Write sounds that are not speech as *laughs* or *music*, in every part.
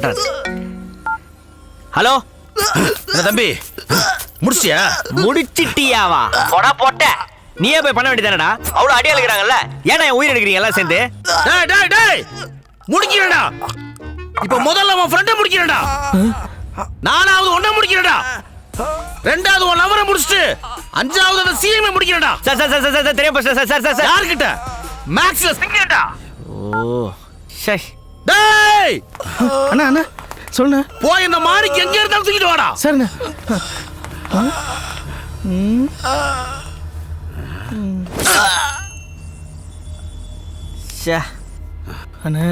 பண்றாரு ஹலோ? தம்பி முடிச்சியா? முடிச்சிட்டியாவா? போடா போட்ட. நீயே போய் பண்ண வேண்டியதானடா? அவ்வளவு அடி அழுகிறாங்கல்ல? ஏன்னா என் உயிர் எடுக்கிறீங்க எல்லாம் சேர்ந்து? டேய் டேய் டேய்! முடிக்கிறடா இப்ப முதல்ல உன் ஃப்ரெண்ட முடிக்கிறடா நாலாவது ஒண்ண முடிக்கிறடா ரெண்டாவது உன் லவரை முடிச்சிட்டு அஞ்சாவது அந்த CM முடிக்கிறடா sir sir sir sir sir தெரியும் சார் சார் சார் சார் யார்கிட்ட? மேக்ஸ்ல சிங்கிறடா ஓ சரி டேய்! அண்ணா அண்ணா சொல்லுண்ணா. போய் இந்த மாணிக்கு எங்க இருந்தாலும் தூக்கிட்டு வாடா. சரிண்ணா. ச்சே. அண்ணா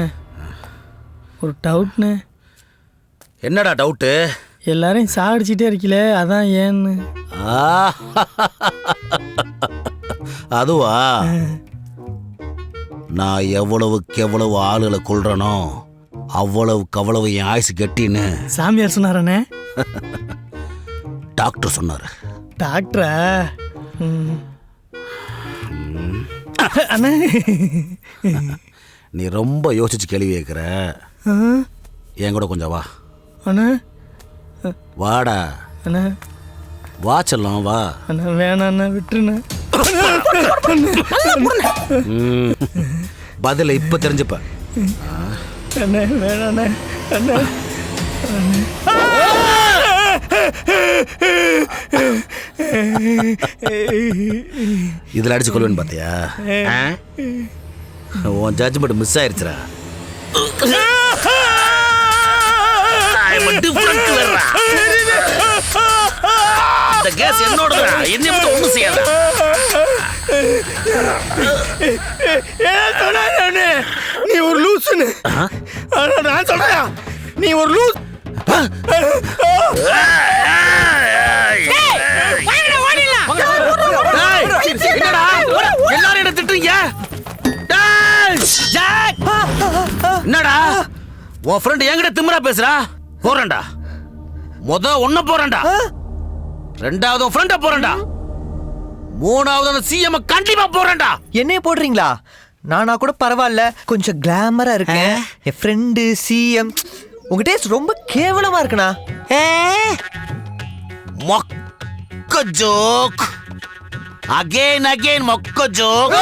ஒரு டவுட்ண்ணே என்னடா டவுட்டு எல்லாரையும் சாடிச்சிட்டே இருக்கீங்களே அதான் ஏன்னு. அதுவா? நான் எவ்வளவுக்கு எவ்வளவு ஆளுகளை கொள்றனோ அவ்வளவுக்கு அவ்வளவு என் ஆயுசு கெட்டின்னு சாமியார் சொன்னாரண்ணே டாக்டர் சொன்னாரு. டாக்டரா? ம். அண்ணா. நீ ரொம்ப யோசிச்சு கேள்வி கேட்குற ஆ, என் கூட கொஞ்சம் வா. அண்ணா. வாடா. அண்ணா. வா செல்லம் வா. அண்ணா வேணாம் அண்ணா விட்டுருண்ணா. பதில இப்ப தெரிஞ்சுப்ப. அண்ணா வேணாண்ணே அண்ணா இதுல அடிச்சு கொள்வேன்னு பார்த்தியா? உன் ஜட்ஜ்மெண்ட் மிஸ் ஆயிருச்சுடா. கேஸ் என்னோடதுடா என்னை ஒண்ணும் செய்யாத நீ ஒரு லூசுன்னு. நான் சொல்றேன். நீ ஒரு லூஸ். என்னடா? எல்லாரும் என்ன திட்டுறீங்க! என்னடா? உன் ஃப்ரெண்ட் என்கிட்ட திமிரா பேசுறா? போறேன்டா. முத ஒன்ன போறேன்டா. ரெண்டாவது உன் ஃப்ரெண்ட போறேன்டா. மூணாவது அந்த சிஎம் கண்டிப்பா போறேன்டா. என்னைய போடுறீங்களா? நானா கூட பரவாயில்ல. கொஞ்சம் கிளாமரா இருக்கேன். என் ஃப்ரெண்டு சிஎம் உங்க டேஸ்ட் ரொம்ப கேவலமா இருக்குண்ணா. மொக்க ஜோக் அகைன் அகைன் மொக்க ஜோக்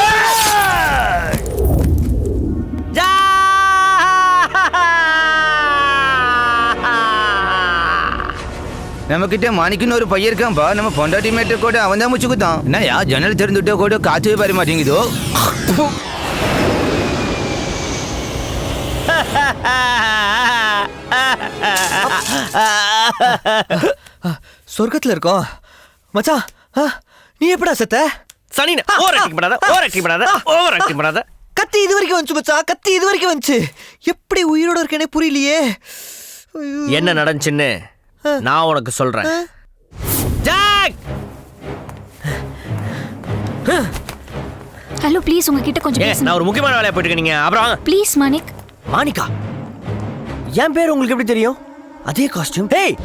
நம்மக்கிட்ட மாணிக்குன்னு ஒரு பையன் இருக்கான்பா நம்ம பொண்டாட்டி மேட்டர் கூட அவன் தான் முச்சுக்குத்தான் என்னயா ஜன்னல் திறந்துட்டோ கூட காற்றே வர மாட்டேங்குதோ? சொர்க்கத்துல இருக்கோம். மச்சான் நீ எப்படா செத்த? சனி ஓவர் ஆக்டிங் பண்ணாத ஓவர் ஆக்டிங் பண்ணாத ஓவர் ஆக்டிங் பண்ணாத. கத்தி இது வரைக்கும் வந்துச்சு மச்சான் கத்தி இது வரைக்கும் வந்துச்சு. எப்படி உயிரோட இருக்கேனே புரியலையே. என்ன நடந்துச்சுன்னு? நான் உனக்கு சொல்றேன். ஜாக்! ஹலோ ப்ளீஸ் உங்ககிட்ட கொஞ்சம் ஏ பேசணும் நான் ஒரு முக்கியமான வேலையா போயிட்டு இருக்கேன் நீங்க அப்புறம் வாங்க. ப்ளீஸ் மாணிக் மாணிக்கா என் பேர் உங்களுக்கு எப்படி தெரியும்? அதே காஸ்டியூம் ஏய்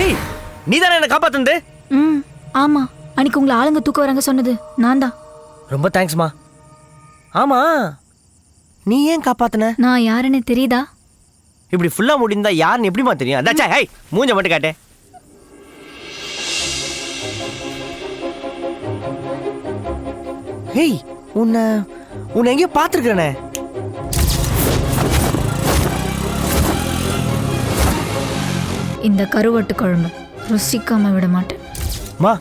ஏய் நீ தானே என்ன காப்பாத்துனது? ம் ஆமா. அன்னைக்கு உங்களை ஆளுங்க தூக்க வராங்க சொன்னது. நான் தான் ரொம்ப தேங்க்ஸ்மா ஆமா. நீ ஏன் காப்பாத்துன? நான் யாருன்னு தெரியுதா? இப்படி ஃபுல்லா முடிந்தா யாருன்னு எப்படிமா தெரியும்? அதாச்சா ஹேய் மூஞ்ச மட்டும் காட்டு. ஹேய் உன்னை உன்னை எங்கேயோ பார்த்துருக்கேனே இந்த கருவட்டு குழம்பு ருசிக்காம விட மாட்டேன். மா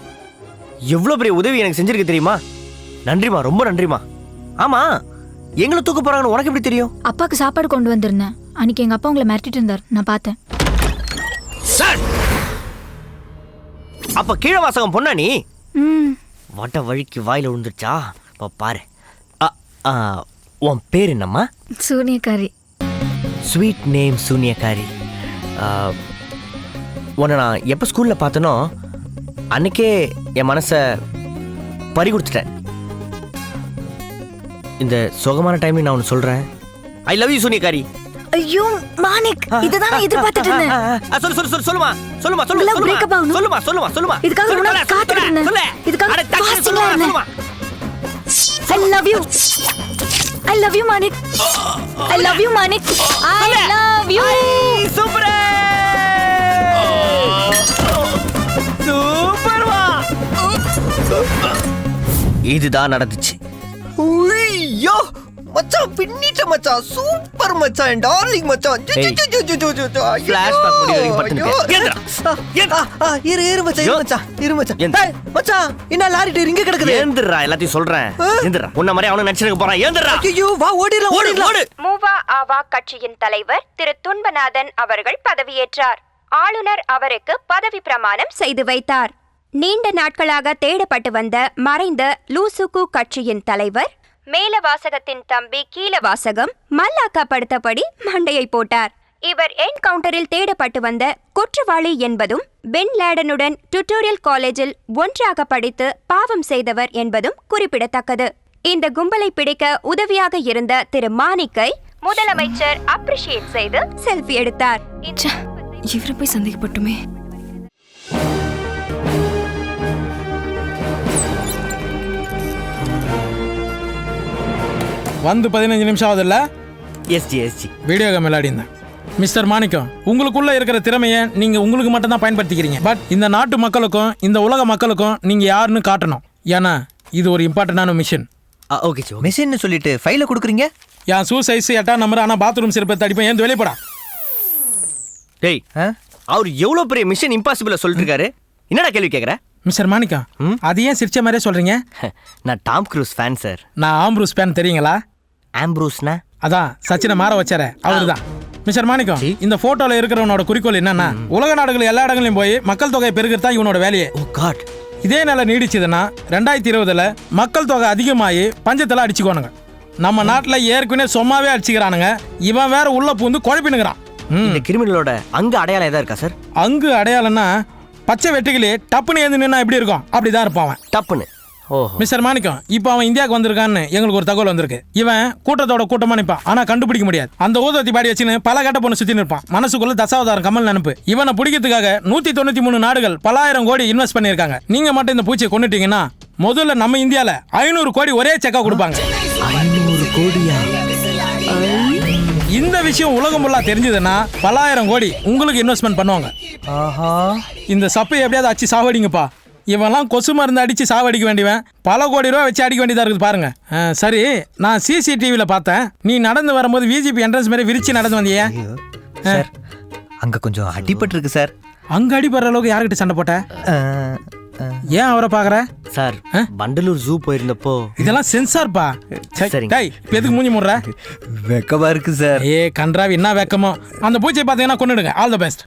எவ்வளோ பெரிய உதவி எனக்கு செஞ்சிருக்க தெரியுமா? நன்றிமா ரொம்ப நன்றிமா ஆமா. எங்களை தூக்க போறாங்கன்னு உனக்கு எப்படி தெரியும்? அப்பாவுக்கு சாப்பாடு கொண்டு வந்திருந்தேன். அன்னைக்கு எங்க அப்பா உங்களை மிரட்டிட்டு இருந்தார். நான் பார்த்தேன். சார்! அப்ப கீழே வாசகம் பொண்ணா நீ? ம். வட்ட வழிக்கு வாயில விழுந்துருச்சா இப்போ பாரு. அ, ஆ, உன் பேர் என்னம்மா? சூனியக்காரி. Sweet name சூனியக்காரி. ஆ, உன்னை நான் எப்போ ஸ்கூலில் பார்த்தனோ அன்னைக்கே என் மனசை பறி கொடுத்துட்டேன். இந்த சுகமான டைம்ல நான் ஒன்று சொல்கிறேன் ஐ லவ் யூ சூனியக்காரி ஐயோ மாணிக் இதுதான் நான் எதிர்பார்த்துட்டு இருந்தேன் சொல்லு சொல்லு சொல்லு சொல்லுமா சொல்லுமா சொல்லுமா breakup ஆகணும். சொல்லுமா சொல்லுமா சொல்லுமா. இதுக்காக சொல்லு, ரொம்ப நாள் சொல்லு, காத்துட்டு இருந்தேன். சொல்லு. இதுக்காக சொல்லுமா, இருந்தேன். சொல்லுமா. I love you I love you Manik. I love you Manik. I love you சூப்பரே. சூப்பர்வா. இதுதான் நடந்துச்சு. ஐயோ மச்சான் பின்னிட்ட மச்சான் சூப்பர் மச்சான் டார்லிங் மச்சான். வரைக்கும் இரு இரு மச்சான் இரு ஐயோ. மச்சான் இரு மச்சான். ஏந்திரா. ஏய், மச்சான் என்ன லாரி டயர் இங்க கிடக்குது? ஏந்திரா எல்லாத்தையும் சொல்றேன்? ஏந்திரா உன்ன மாதிரி அவனும் நினைச்சிருக்க போறான். ஏந்திரா. ஐயோ வா ஓடிடலாம் ஓடு ஓடிடலாம். ஓடு. மூவா ஆவா கட்சியின் தலைவர் திரு துன்பநாதன் அவர்கள் பதவியேற்றார். ஆளுநர் அவருக்கு பதவி பிரமாணம் செய்து வைத்தார். நீண்ட நாட்களாக தேடப்பட்டு வந்த மறைந்த லூசுகு கட்சியின் தலைவர் மேல வாசகத்தின் தம்பி கீழவாசகம் மல்லாக்கப்படுத்தபடி மண்டையை போட்டார். இவர் என்கவுண்டரில் தேடப்பட்டு வந்த குற்றவாளி என்பதும் பென் லேடனுடன் டுட்டோரியல் காலேஜில் ஒன்றாக படித்து பாவம் செய்தவர் என்பதும் குறிப்பிடத்தக்கது. இந்த கும்பலை பிடிக்க உதவியாக இருந்த திரு மாணிக்கை முதலமைச்சர் அப்ரிஷியேட் செய்து செல்ஃபி எடுத்தார். இவரை போய் சந்தேகப்பட்டுமே வந்து பதினஞ்சு நிமிஷம் ஆகுதுல்ல? எஸ்ஜி எஸ்ஜி வீடியோ கேம் விளையாடிந்தேன் மிஸ்டர் மாணிக்கம் உங்களுக்குள்ள இருக்கிற திறமையை நீங்க உங்களுக்கு மட்டும் தான் பயன்படுத்திக்கிறீங்க. பட் இந்த நாட்டு மக்களுக்கும் இந்த உலக மக்களுக்கும் நீங்க யாருன்னு காட்டணும். ஏன்னா இது ஒரு இம்பார்ட்டன்டான மிஷன் ஓகே சோ மெஷின்னு சொல்லிட்டு ஃபைல கொடுக்குறீங்க? என் ஷூ சைஸ் எட்டாம் நம்பர் ஆனால் பாத்ரூம் சிறப்பை தடிப்பேன் ஏன் வெளியே போடா. டேய் ஆ? அவர் எவ்வளவு பெரிய மிஷன் இம்பாசிபிள சொல்லிட்டு இருக்காரு என்னடா கேள்வி கேக்குற? மிஸ்டர் மாணிக்கம் அது ஏன் சிரிச்ச மாதிரியே சொல்றீங்க? *laughs* நான் டாம் க்ரூஸ் ஃபேன் சார் நான் ஆம்ப்ரூஸ் பேன் தெரியுங்களா? ஆம்ப்ரூஸ்னா? அதான் சச்சினை மாற வச்சார அவருதான். மிஸ்டர் மாணிக்கம் இந்த போட்டோல இருக்கிறவனோட குறிக்கோள் என்னன்னா உலக நாடுகள் எல்லா இடங்களையும் போய் மக்கள் தொகை பெருகிறது தான் இவனோட வேலையே. ஓ காட் இதே நிலை நீடிச்சதுன்னா ரெண்டாயிரத்தி இருபதுல மக்கள் தொகை அதிகமாகி பஞ்சத்தில் அடிச்சுக்கோனுங்க நம்ம நாட்டில் ஏற்கனவே சும்மாவே அடிச்சுக்கிறானுங்க. இவன் வேற உள்ள பூந்து குழப்பினுங்கிறான் இந்த கிரிமினலோட அங்க அடையாளம் ஏதா இருக்கா சார்? அங்கு அடையாளம்னா பச்சை வெட்டுகளே டப்புன்னு ஏந்து நின்னா எப்படி இருக்கும்? அப்படிதான் இருப்பான் டப்புன்னு. மிஸ்டர் மாணிக்கம் இப்போ அவன் இந்தியாவுக்கு வந்திருக்கான்னு எங்களுக்கு ஒரு தகவல் வந்திருக்கு. இவன் கூட்டத்தோட கூட்டமா நிற்பான் ஆனா கண்டுபிடிக்க முடியாது. அந்த ஊதத்தி பாடி வச்சுன்னு பல கட்ட பொண்ணு சுத்தி நிற்பான் மனசுக்குள்ள தசாவதாரம் கமல் நினைப்பு. இவனை பிடிக்கிறதுக்காக நூத்தி தொண்ணூத்தி மூணு நாடுகள் பலாயிரம் கோடி இன்வெஸ்ட் பண்ணியிருக்காங்க. நீங்க மட்டும் இந்த பூச்சியை கொண்டுட்டீங்கன்னா முதல்ல நம்ம இந்தியால ஐநூறு கோடி ஒரே செக்கா கொடுப்பாங்க. இந்த விஷயம் உலகம் ஃபுல்லா தெரிஞ்சதுன்னா பலாயிரம் கோடி உங்களுக்கு இன்வெஸ்ட்மெண்ட் பண்ணுவாங்க. ஆஹா. இந்த சப்பை எப்படியாவது அடிச்சு சாவடிங்கப்பா. இவன்லாம் கொசு மருந்து அடிச்சு சாவடிக்க வேண்டியவன். பல கோடி ரூபா வச்சு அடிக்க வேண்டியதா இருக்குது பாருங்க. சரி நான் சிசிடிவியில் பார்த்தேன். நீ நடந்து வரும்போது விஜிபி என்ட்ரன்ஸ் மாதிரி விரிச்சு நடந்து வந்தியே. சார் அங்க கொஞ்சம் அடிபட்டு இருக்கு சார். அங்க அடிபடுற அளவுக்கு யார்கிட்ட சண்டை போட்ட. ஏன் அவரை பார்க்குற சார் வண்டலூர் ஜூ போயிருந்தப்போ. இதெல்லாம் சென்சார்ப்பா சை, சரிங்க. டேய் எதுக்கு மூஞ்சி முடுற? வெக்கமா இருக்கு சார். ஏ கன்றாவி என்ன வெக்கமோ. அந்த பூச்சியை பார்த்தீங்கன்னா கொண்டுடுங்க ஆல் த பெஸ்ட்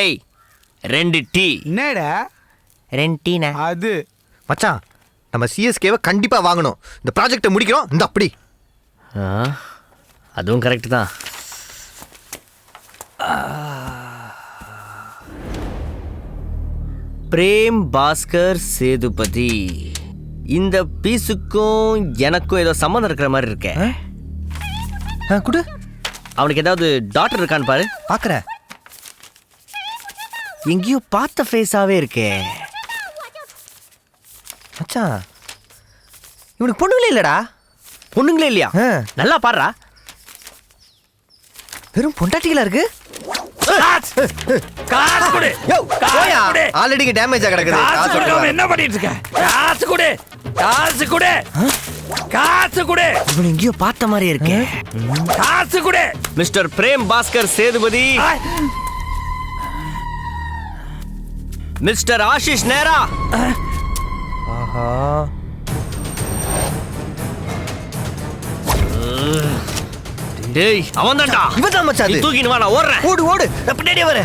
ஏய் ரெண்டு டீ. என்னடா? ரெண்டு டீண்ணே? அது. மச்சான் நம்ம சிஎஸ்கேவை கண்டிப்பா வாங்கணும். இந்த ப்ராஜெக்டை முடிக்கிறோம் இந்த அப்படி ஆ, அதுவும் கரெக்ட் தான். பிரேம் பாஸ்கர் சேதுபதி இந்த பீஸுக்கும் எனக்கும் ஏதோ சம்மந்தம் இருக்கிற மாதிரி இருக்கே. அஹ், குடு. அவனுக்கு ஏதாவது டாக்டர் இருக்கான்னு பாரு. பாக்குறேன். எங்கேயோ பார்த்த ஃபேஸாவே இருக்கே. மச்சான் இவனுக்கு பொண்ணுங்களே இல்லடா. பொண்ணுங்களே இல்லையா. நல்லா பாடுறா. வெறும் பொண்டாட்டிகளா இருக்கு. ஆல்ரெடி டேமேஜா கிடக்குது. என்ன பண்ணிட்டு இருக்க? காசு கொடு. காசு கொடு. காசு கொடு. இவன் எங்கேயோ பார்த்த மாதிரியே இருக்கே. காசு கொடு. மிஸ்டர் பிரேம் பாஸ்கர் சேதுபதி. மிஸ்டர் ஆஷிஷ் நேரா. ஆஹா. டேய் அவன் தான்டா இவன் தான் மச்சான். தூக்கின்னு வா நான் ஓடுறேன். ஓடு ஓடு. பின்னாடியே.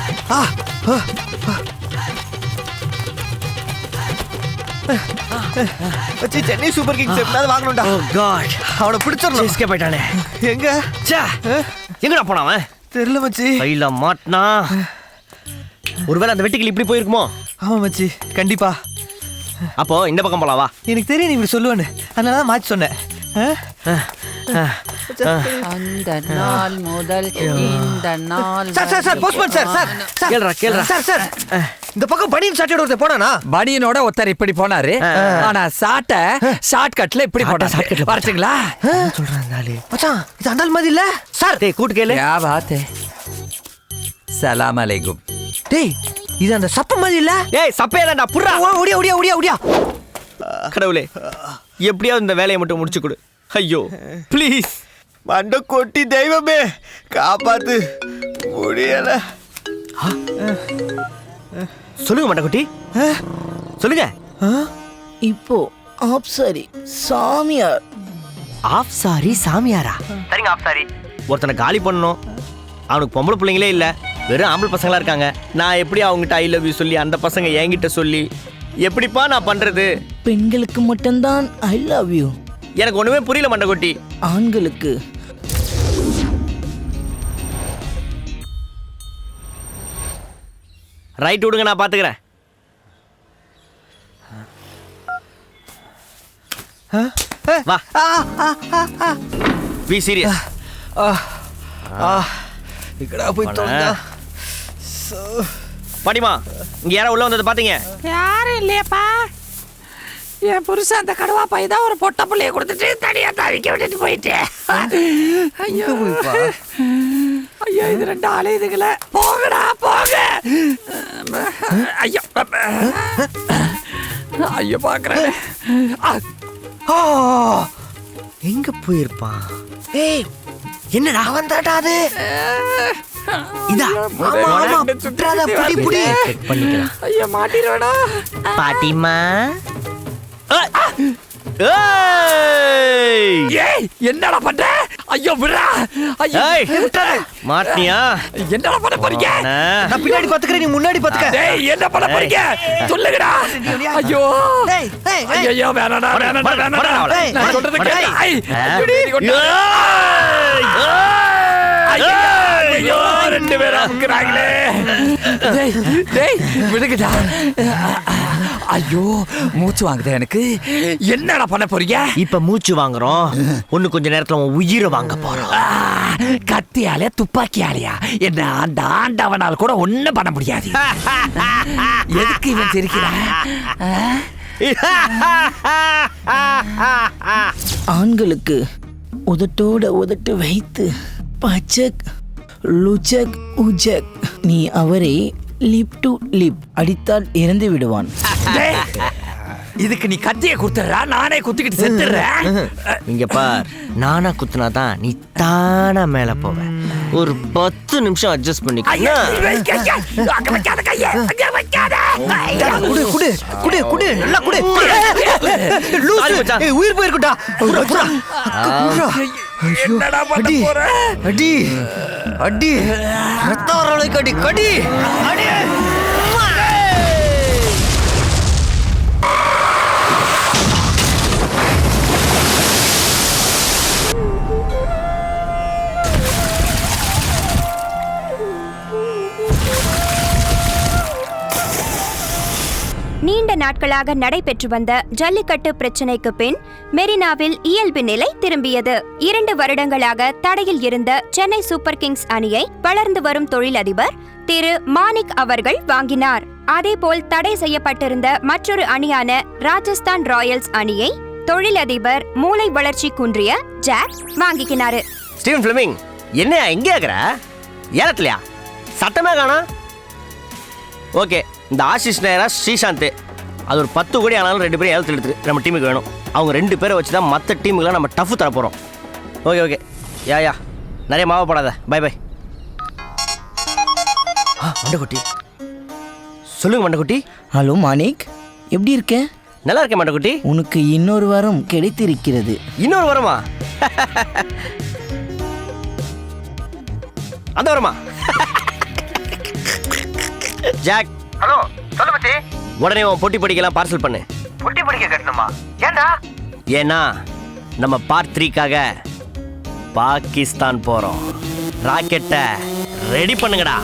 மச்சி சென்னை சூப்பர் கிங்ஸ் எப்படியாவது வாங்கணும்டா. ஓ காட் அவனை பிடிச்சிடணும். எஸ்கே போயிட்டானே எங்க? ச்சே. எங்கடா போனான் அவன்? தெரியல மச்சி. கையில மாட்டினா ஒருவேளை அந்த வெட்டுக்கிளி இப்படி போயிருக்குமோ? ஆமாம் மச்சி கண்டிப்பா. அப்போ இந்த பக்கம் போலாம் வா. எனக்கு தெரியும் நீ இப்படி சொல்லுவேன்னு. அதனால தான் மாற்றி சொன்னேன். முதல் இந்த நாள் sir sir sir sir sir இந்த பக்கம் பனியன் சாட்டையோட ஒருத்தர் போனானா? பனியனோட ஒருத்தர் இப்படி போனாரு. ஆனா சாட்டை ஷார்ட் கட்ல இப்படி போட்டா ஷார்ட் கட்ல பாத்தீங்களா சொல்றான் நாளே சார் டேய் கூட் கேளு. யா பாத்தே சலாம் அலைக்கும். டேய் இது அந்த சப்ப மாதிரி இல்ல? ஏய் சப்பையதான்டா புர்ரா ஓ, ஒடியா ஒடியா ஒடியா ஒடியா கடவுளே எப்படியாவது இந்த வேலையை மட்டும் முடிச்சு கொடு. ஐயோ ப்ளீஸ் மண்ட கொட்டி தெய்வமே காப்பாத்து. முடியல. சொல்லுங்க மண்டக்குட்டி சொல்லுங்க. இப்போ ஆப் சாரி சாமியார். ஆஃப் சாரி சாமியாரா? சரிங்க ஆஃப் சாரி. ஒருத்தனை காலி பண்ணணும். அவனுக்கு பொம்பளை பிள்ளைங்களே இல்லை. வெறும் ஆம்பளை பசங்களா இருக்காங்க. நான் எப்படி அவங்ககிட்ட ஐ லவ் யூ சொல்லி அந்த பசங்க என்கிட்ட சொல்லி எப்படிப்பா நான் பண்றது? பெண்களுக்கு மட்டும்தான் ஐ லவ் யூ எனக்கு ஒண்ணுமே புரியல மண்டக்குட்டி ஆண்களுக்கு. ரைட் விடுங்க நான் பாத்துக்கிறேன். வா. பி சீரியஸ் இக்கடா போய் தொலைஞ்சா படிமா இங்க யாரோ உள்ள வந்தது பாத்தீங்க? யாரும் இல்லையாப்பா. என் புருஷன் அந்த கடுவா பை தான் ஒரு பொட்ட பிள்ளைய கொடுத்துட்டு தனியா தவிக்க விட்டுட்டு போயிட்டேன் ஐயோ. ஐயோ இது ரெண்டு ஆளே இதுகள போகடா போக ஐயோ. ஐயோ பாக்குறேன். ஆ, எங்க போயிருப்பான்? ஏய் என்னடா அவன் தாட்டா அது பாட்டிமா என்னடா பண்ற? ஐயோ விடுறா. ஐயோ. ஏய் மாட்டினியா? என்னடா பண்ண போறீங்க. நான் பின்னாடி பாத்துக்கிறேன் நீ முன்னாடி பாத்துக்க. டேய் என்ன பண்ண போறீங்க? சொல்லுங்கடா. ஐயோ. ஏய் ஏய். ஏய் ஐயோ வேணாடா வேணாடா நான் சொல்றது. கேளு. ஐயோ, ஐயோ, ஐயோ, ரெண்டு பேரும் அமுக்குறாங்களே. டேய், டேய், விடுங்கடா. ஐயோ மூச்சு வாங்குது எனக்கு என்னடா பண்ண போறீங்க இப்ப மூச்சு வாங்குறோம் ஒண்ணு கொஞ்ச நேரத்துல உன் உயிரை வாங்க போறோம் ஆ, கத்தியாலே துப்பாக்கியாலையா என்ன அந்த ஆண்டவனால் கூட ஒண்ணும் பண்ண முடியாது எதுக்கு இவன் சிரிக்கிறான்? ஆண்களுக்கு உதட்டோட உதட்டு வைத்து பச்சக் லுச்சக் உஜக். நீ அவரை லிப் டு லிப் அடித்தால் இறந்து விடுவான். இதுக்கு நீ கத்திய குத்துறா? நானே குத்திக்கிட்டு செத்துறேன். இங்க பார் நானா குத்துனாதான் நீ தானா மேல போவ. ஒரு பத்து நிமிஷம் அட்ஜஸ்ட் ஐயா, பண்ணிக்க ஐயா, ஐயா, அங்க வைக்காத கையை, அங்க வைக்காத. ஐயா. குடு குடு குடு குடு நல்லா குடு. லூசு. சாரி மச்சான். ஏய் உயிர் போயிருக்குடா என்னடா பண்ண போற? அடி அடி. ரத்தம் வர அளவுக்கு அடி கடி. அடி. நாட்களாக நடைபெற்று வந்த ஜல்லிக்கட்டு பிரச்சினைக்கு பின் மெரினாவில் இயல்பு நிலை திரும்பியது. இரண்டு வருடங்களாக தடையில் இருந்த சென்னை சூப்பர் கிங்ஸ் அணியை வளர்ந்து வரும் தொழிலதிபர் திரு மாணிக் அவர்கள் வாங்கினார். அதேபோல் தடை செய்யப்பட்டிருந்த மற்றொரு அணியான ராஜஸ்தான் ராயல்ஸ் அணியை தொழிலதிபர் மூளை வளர்ச்சி குன்றிய ஜாக் வாங்கிக்கினாரு. ஸ்டீவன் ஃபிளமிங் என்ன எங்கே இருக்கிற ஏலத்துலையா? சட்டமே காணா ஓகே இந்த ஆஷிஷ் நேரா ஸ்ரீசாந்த். அது ஒரு பத்து கோடி ஆனாலும் ரெண்டு பேரும் ஏலத்தில் எடுத்துரு. நம்ம டீமுக்கு வேணும். அவங்க ரெண்டு பேரை வச்சு தான் மற்ற டீமுக்கெலாம் நம்ம டஃப் தர போகிறோம் ஓகே ஓகே யா யா நிறைய மாவை போடாத. பை பை மண்டக்குட்டி சொல்லுங்க மண்டக்குட்டி ஹலோ மாணிக். எப்படி இருக்க? நல்லா இருக்கேன் மண்டக்குட்டி உனக்கு இன்னொரு வாரம் கிடைத்திருக்கிறது. இன்னொரு வரமா? அந்த வரமா? ஜாக் *laughs* ஹலோ சொல்லு பத்தி உடனே உன் பொட்டி படிக்கலாம் பார்சல் பண்ணு. பொட்டி படிக்க கட்டணுமா? ஏன்டா? ஏன்னா நம்ம பார்ட் த்ரீக்காக பாகிஸ்தான் போறோம். ராக்கெட்டை ரெடி பண்ணுங்கடா.